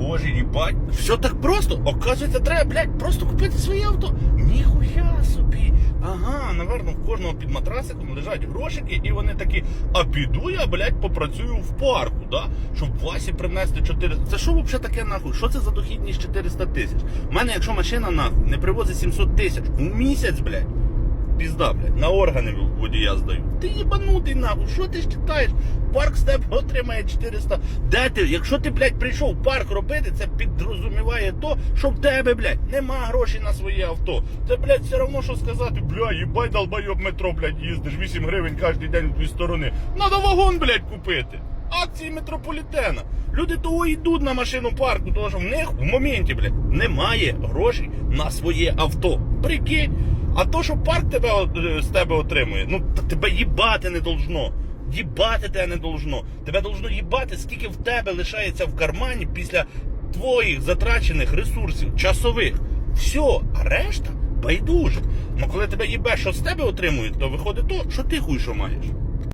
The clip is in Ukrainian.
боже, їбать. Все так просто. Оказується, треба, блядь, просто купити своє авто. Ніхуя собі. Ага, наверно, в кожного під матрасиком лежать грошики, і вони такі, а піду я, блядь, попрацюю в парку, да? Щоб Васі принести 400. Це що взагалі таке нахуй? Що це за дохідність 400 тисяч? У мене, якщо машина нахуй не привозить 700 тисяч у місяць, блядь. Пізда, блядь, на органи водія здаю. Ти їбанутий нахуй, що ти ж читаєш? Парк з тебе отримає 400. Де ти? Якщо ти, блядь, прийшов парк робити, це підрозуміває то, що в тебе, блядь, нема грошей на своє авто. Це, блядь, все одно, що сказати, бля, їбай долбайоб метро, блядь, їздиш 8 гривень кожен день у дві сторони. Надо вагон, блядь, купити. Акції метрополітена. Люди того йдуть на машину парку, тому що в них в моменті, блядь, немає грошей на своє авто. Прикинь. А то, що парк тебе е, з тебе отримує, ну тебе їбати не должно. Їбати тебе не должно. Тебе должно їбати, скільки в тебе лишається в кармані після твоїх затрачених ресурсів, часових. Все, а решта байдуже. Ну коли тебе їбе, що з тебе отримують, то виходить то, що ти хуй що маєш.